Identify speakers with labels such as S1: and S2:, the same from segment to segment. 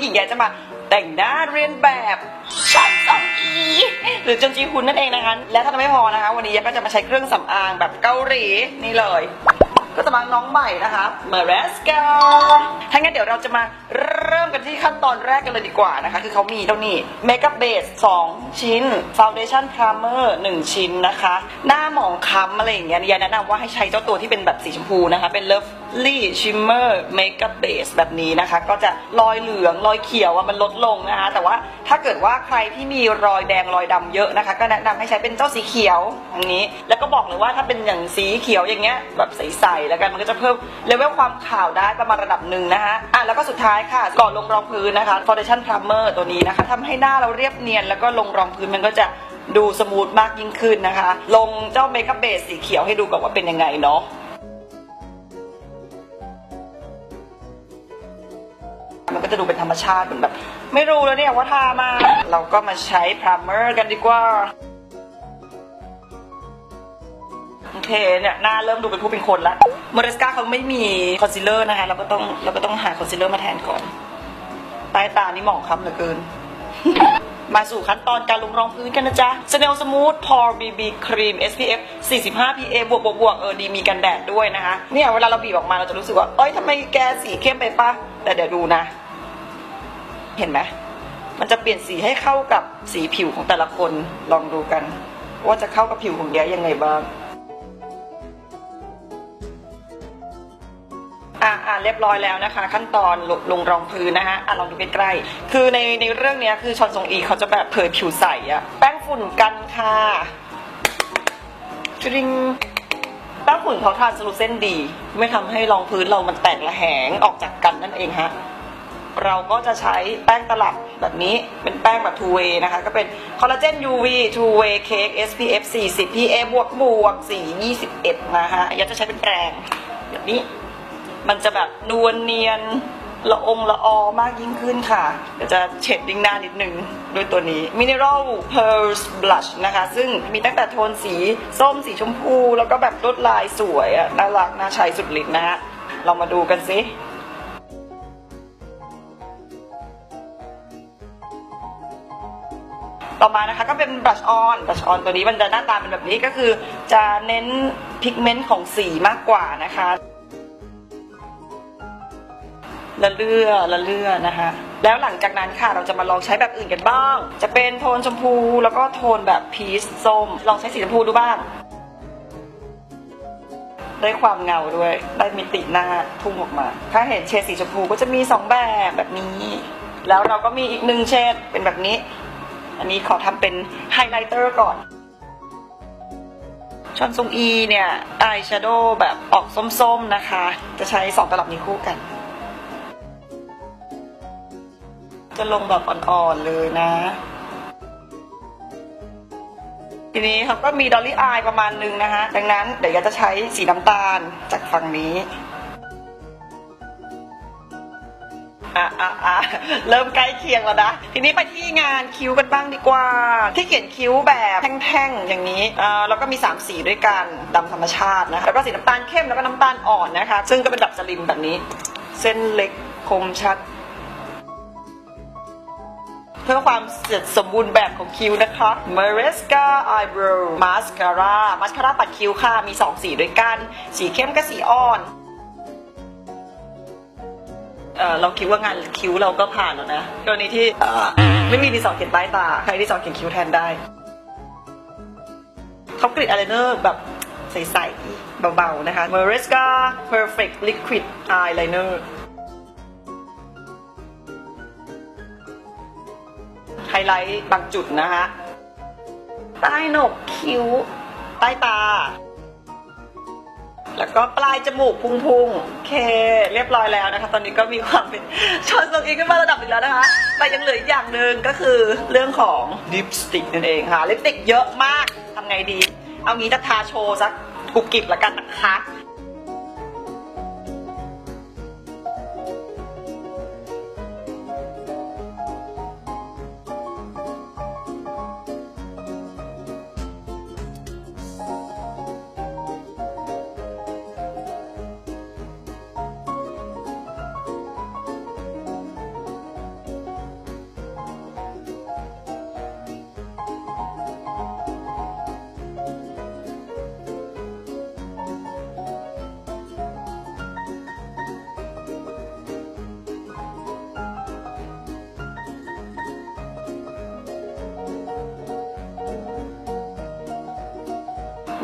S1: หญิงแกจะมาแต่งหน้าเรียนแบบชันซองอีหรือจงจีฮุนนั่นเองนะคะ และถ้าไม่พอนะคะ วันนี้ยาก็จะมาใช้เครื่องสำอางแบบเกาหลีนี่เลย ก็จะมาน้องใหม่นะคะเมเรสกาถ้างั้นเดี๋ยวเราจะมาเริ่มกันที่ขั้นตอนแรกกันเลยดีกว่านะคะ คือเขามีเท่านี้เมคอัพเบส2ชิ้นฟ o วเดชั่นพร i เมอร์1ชิ้นนะคะ หน้าหมองค้ำอะไรอย่างเงี้ยยาแนะนำว่าให้ใช้เจ้าตัวที่เป็นแบบสีชมพูนะคะ เป็น Lovely Shimmer Makeup Base แบบนี้นะคะ ก็จะรอยเหลืองรอยเขียวมันลดลงนะคะ แต่ว่าถ้าเกิดว่าใครที่มีรอยแดงรอยดำเยอะนะคะ ก็แนะนำให้ใช้เป็นเจ้าสีเขียวอย่างนี้ แล้วก็บอกเลยว่าถ้าเป็นอย่างสีเขียวอย่างเงี้ยแบบใสแล้วกันมันก็จะเพิ่มเลเวลความขาวได้ประมาณระดับหนึ่งนะคะอะแล้วก็สุดท้ายค่ะก่อนลงรองพื้นนะคะ Foundation Primer ตัวนี้นะคะทำให้หน้าเราเรียบเนียน แล้วก็ลงรองพื้นมันก็จะดูสมูทมากยิ่งขึ้นนะคะ ลงเจ้าเมคอัพเบสสีเขียวให้ดูก่อนว่าเป็นยังไงเนาะมันก็จะดูเป็นธรรมชาติเหมือนแบบ ไม่รู้แล้วเนี่ยว่าทามา เราก็มาใช้พร i เมอร์กันดีกว่า เคเนี่ยหน้าเริ่มดูเป็นผู้เป็นคนละมอริสกาเขาไม่มีคอนซีลเลอร์นะคะเราก็ต้องเราก็ต้องหาคอนซีลเลอร์มาแทนก่อนใต้ตานี่หมองคล้ำเหลือเกิน มาสู่ขั้นตอนการลงรองพื้นกันนะจ๊ะ Snail Smooth Pore BB Cream SPF 45 PA บวกบวกบวกเออดีมีกันแดดด้วยนะคะ เนี่ยเวลาเราบีบออกมาเราจะรู้สึกว่า เอ้ยทำไมแกสีเข้มไปปะแต่เดี๋ยวดูนะ เห็นไหมมันจะเปลี่ยนสีให้เข้ากับสีผิวของแต่ละคนลองดูกัน ว่าจะเข้ากับผิวของแกยังไงบ้าง เรียบร้อยแล้วนะคะ ขั้นตอนลงลงรองพื้นนะคะอะลองดูใกล้ๆคือในในเรื่องนี้คือชอนซงอีเขาจะแบบเผยผิวใสอะแป้งฝุ่นกันค่ะจริงแป้งฝุ่นเขาทานสลูเส้นดี ไม่ทำให้รองพื้นเรามันแตกระแหงออกจากกันนั่นเองฮะเราก็จะใช้แป้งตลับแบบนี้เป็นแป้งแบบ two way นะคะ ก็เป็นคอลลาเจน UV two way cake SPF 40 PA บวกบวก4 21 นะคะอยากจะใช้เป็นแปรงแบบนี้ มันจะแบบนวลเนียนละองละออมากยิ่งขึ้นค่ะ เดี๋ยวจะเฉดดิ้งหน้านิดนึงด้วยตัวนี้ Mineral Pearls Blush นะคะ ซึ่งมีตั้งแต่โทนสี ส้มสีชมพู แล้วก็แบบลวดลายสวยอะน่ารักน่าใช้สุดฤทธิ์นะฮะ เรามาดูกันสิต่อมานะคะก็เป็น brush on brush on ตัวนี้มันจะหน้าตาเป็นแบบนี้ก็คือจะเน้นพิกเมนต์ของสีมากกว่านะคะ ละเลื่อละเลื่อนะคะแล้วหลังจากนั้นค่ะเราจะมาลองใช้แบบอื่นกันบ้าง จะเป็นโทนชมพูแล้วก็โทนแบบพีชส้ม ลองใช้สีชมพูดูบ้าง ได้ความเงาด้วย ได้มิติหน้าพุ่งออกมา ถ้าเห็นเฉดสีชมพูก็จะมีสองแบบแบบนี้ แล้วเราก็มีอีกหนึ่งเฉดเป็นแบบนี้ อันนี้ขอทำเป็นไฮไลท์เตอร์ก่อนชอนซุงอีเนี่ยอายแชโดว์แบบออกส้มๆนะคะ จะใช้สองตลับนี้คู่กัน จะลงแบบอ่อนๆเลยนะ ทีนี้เขาก็มีดอลลี่อายประมาณนึงนะคะดังนั้นเดี๋ยวจะใช้สีน้ำตาลจากฝั่งนี้อะอะอะเริ่มใกล้เคียงแล้วนะ ทีนี้ไปที่งานคิ้วกันบ้างดีกว่า ที่เขียนคิ้วแบบแท่งๆ อย่างนี้เอ่าแล้วก็มี 3 สีด้วยกันดำธรรมชาตินะแล้วก็สีน้ำตาลเข้มแล้วก็น้ำตาลอ่อนนะคะ ซึ่งก็เป็นแบบสลิมแบบนี้ เส้นเล็กคมชัด พื่อความเสร็จสมบูรณ์แบบของคิ้วนะคะ m a r e s c a Eyebrow Mascara Mascara ปัดคิ้วค่ะ มี 2 สีด้วยกัน สีเข้มกับสีอ่อนเออเราคิดว่างานคิ้วเราก็ผ่านแล้วนะกรณีที่ไม่มีดีสอเขียนใต้ตา ใครดีสอเขียนคิ้วแทนได้ เขากริดอายไลเนอร์แบบใสๆเบาๆนะคะ m a r e s c a Perfect Liquid Eyeliner ไฮไลท์บางจุดนะคะใต้หนกคิ้ว ใต้ตา แล้วก็ปลายจมูกพุงๆโอเค เรียบร้อยแล้วนะคะ ตอนนี้ก็มีความเป็นชอนซงอีกขึ้นมาระดับหนึ่งแล้วนะคะแต่ยังเหลืออีกอย่างหนึ่งก็คือเรื่องของลิปสติกนั่นเองค่ะ ลิปสติกเยอะมากทำไงดี เอางี้จะทาโชว์สักกุบกิบละกันนะคะ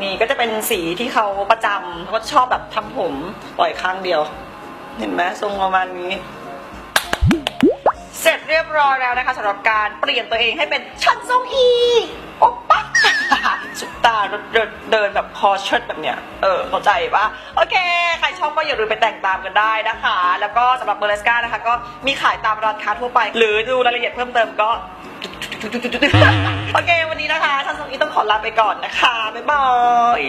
S1: นี่ก็จะเป็นสีที่เขาประจำเขาก็ชอบแบบทำผมปล่อยข้างเดียว เห็นไหมทรงประมาณนี้ เสร็จเรียบร้อยแล้วนะคะสำหรับการเปลี่ยนตัวเองให้เป็นชันทรงอีโอ๊ปปะสุดตาเดินเดินแบบคอเชิดแบบเนี้ย เออ เข้าใจปะโอเค ใครชอบก็อย่าลืมไปแต่งตามกันได้นะคะ แล้วก็สำหรับเบอร์เลสกานะคะ ก็มีขายตามร้านค้าทั่วไป หรือดูรายละเอียดเพิ่มเติมก็ โอเควันนี้นะคะชันทรงอีต้องขอลาไปก่อนนะคะบ๊ายบาย